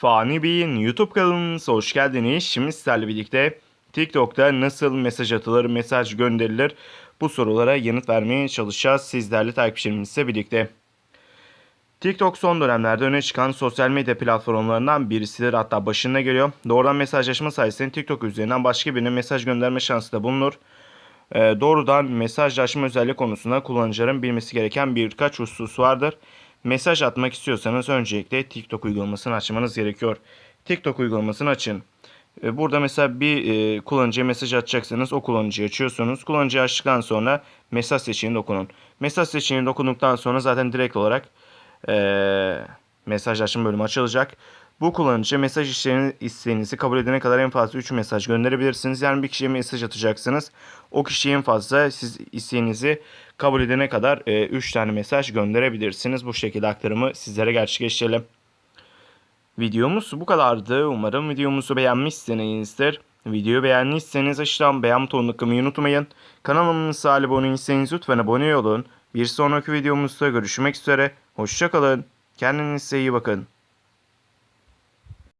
Fani Bey'in YouTube kanalınıza hoş geldiniz. Şimdi sizlerle birlikte TikTok'ta nasıl mesaj atılır, mesaj gönderilir bu sorulara yanıt vermeye çalışacağız sizlerle takipçilerimizle birlikte. TikTok son dönemlerde öne çıkan sosyal medya platformlarından birisidir hatta başına geliyor. Doğrudan mesajlaşma sayesinde TikTok üzerinden başka birine mesaj gönderme şansı da bulunur. Ee, doğrudan mesajlaşma özelliği konusunda kullanıcıların bilmesi gereken birkaç husus vardır. Mesaj atmak istiyorsanız öncelikle TikTok uygulamasını açmanız gerekiyor. TikTok uygulamasını açın. Ee, Burada mesela bir e, kullanıcıya mesaj atacaksanız o kullanıcıyı açıyorsunuz. Kullanıcıyı açtıktan sonra mesaj seçeneğine dokunun. Mesaj seçeneğine dokunduktan sonra zaten direkt olarak e, mesajlaşma bölümü açılacak. Bu kullanıcı mesaj isteğinizi kabul edene kadar en fazla 3 mesaj gönderebilirsiniz. Yani bir kişiye mesaj atacaksınız. O kişiye en fazla siz isteğinizi kabul edene kadar 3 tane mesaj gönderebilirsiniz. Bu şekilde aktarımı sizlere gerçekleştirelim. Videomuz bu kadardı. Umarım videomuzu beğenmişsinizdir. Videoyu beğendiyseniz aşağıdan beğen butonuna tıklamayı unutmayın. Kanalımıza abone değilseniz lütfen abone olun. Bir sonraki videomuzda görüşmek üzere. Hoşçakalın. Kendinize iyi bakın.